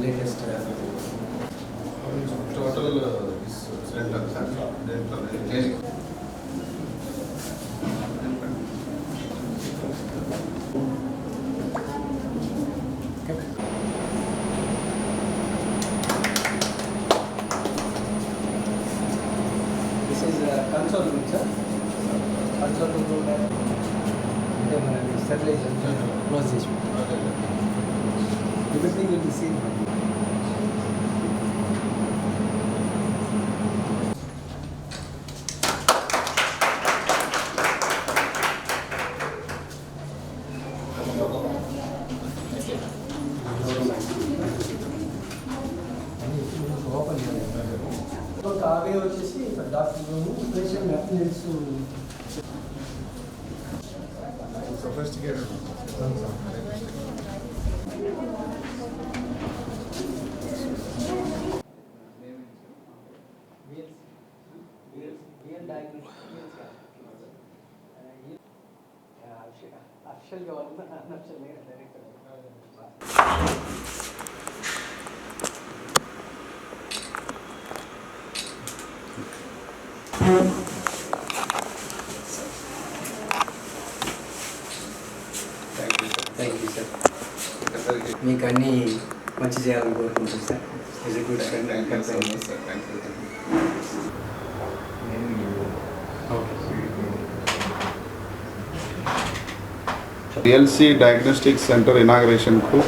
Latest total cylinder sir దేంట్లో is room sir console room అంటే మనకి స్టెరిలైజర్ క్లోజ్ చేసి everything will be seen ఒక అవే వచ్చేసి doctor room patient attendance sophisticated అఫిషియల్గా వాళ్ళు అన్అఫిషియల్గా డైరెక్ట్ మీకు అన్నీ మంచి చేయాలని కోరుకుంటున్నాను sir good thank you so much sir thank you TLC diagnostic centre ఇనాగరేషన్కు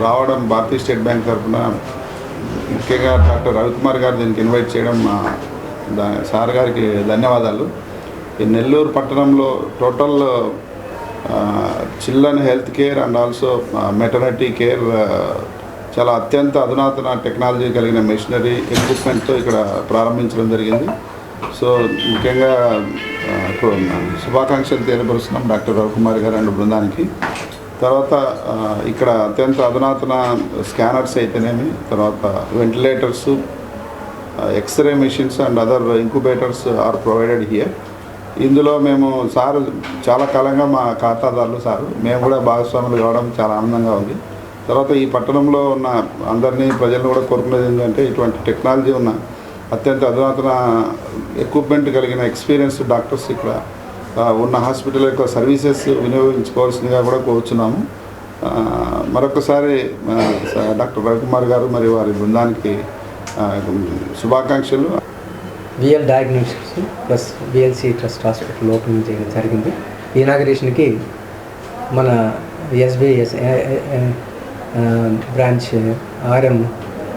రావడం భారతీయ స్టేట్ బ్యాంక్ తరఫున ముఖ్యంగా డాక్టర్ రవికుమార్ గారు దీనికి ఇన్వైట్ చేయడం సార్ గారికి ధన్యవాదాలు. ఈ నెల్లూరు పట్టణంలో total children health care and also maternity care చాలా అత్యంత అధునాతన టెక్నాలజీ కలిగిన మెషినరీ ఎక్విప్మెంట్తో ఇక్కడ ప్రారంభించడం జరిగింది. సో ముఖ్యంగా శుభాకాంక్షలు తెలియపరుస్తున్నాం డాక్టర్ రవికుమార్ గారు అండ్ బృందానికి. తర్వాత ఇక్కడ అత్యంత అధునాతన స్కానర్స్ అయితేనేమి తర్వాత ventilators x-ray machines and other incubators are provided here ఇందులో మేము సార్ చాలా కాలంగా మా ఖాతాదారులు సార్. మేము కూడా భాగస్వాములు కావడం చాలా ఆనందంగా ఉంది. తర్వాత ఈ పట్టణంలో ఉన్న అందరినీ ప్రజలను కూడా కోరుకునేది ఏంటంటే ఇటువంటి టెక్నాలజీ ఉన్న అత్యంత అధునాతన ఎక్విప్మెంట్ కలిగిన ఎక్స్పీరియన్స్ డాక్టర్స్ ఇక్కడ ఉన్న హాస్పిటల్ యొక్క సర్వీసెస్ వినియోగించుకోవాల్సిందిగా కూడా కోరుచున్నాము. మరొకసారి డాక్టర్ రవికుమార్ గారు మరియు వారి బృందానికి శుభాకాంక్షలు. BL diagnostics plus BLC trust hospital open చేయడం జరిగింది. ఈ ఇనాగరేషన్కి మన SBS branch RM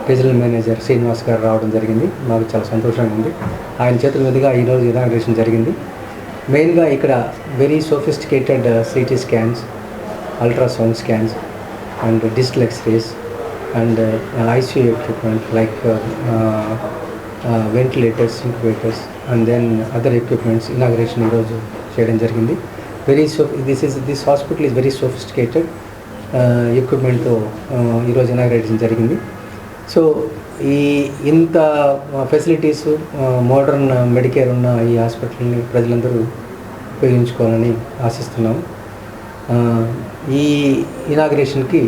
regional manager Srinivas garu రావడం జరిగింది. మాకు చాలా సంతోషంగా ఉంది. ఆయన చేతుల మీదుగా ఈరోజు ఇనాగ్రేషన్ జరిగింది. మెయిన్గా ఇక్కడ very sophisticated CT scans ultrasound scans and digital x-rays and ICU equipment like ventilators incubators and then other equipments inauguration ఈరోజు చేయడం జరిగింది. Very so this is this hospital is very sophisticated ఎక్విప్మెంట్తో ఈరోజు ఇనాగ్రేషన్ జరిగింది. So ఈ ఇంత facilities modern Medicare ఉన్న ఈ హాస్పిటల్ని ప్రజలందరూ ఉపయోగించుకోవాలని ఆశిస్తున్నాము. Uh, ఈ ఇనాగ్రేషన్కి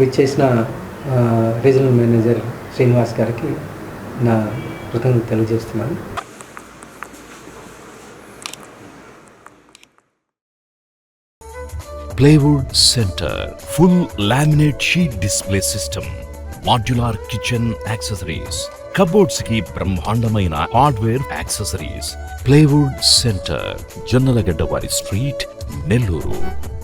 విచ్చేసిన రీజనల్ మేనేజర్ శ్రీనివాస్ గారికి నా కృతజ్ఞత తెలియజేస్తున్నాను. Plywood centre full laminate sheet display system modular kitchen accessories కబోర్డ్స్కి బ్రహ్మాండమైన hardware accessories. Plywood centre Jonnalagadda వారి స్ట్రీట్ నెల్లూరు.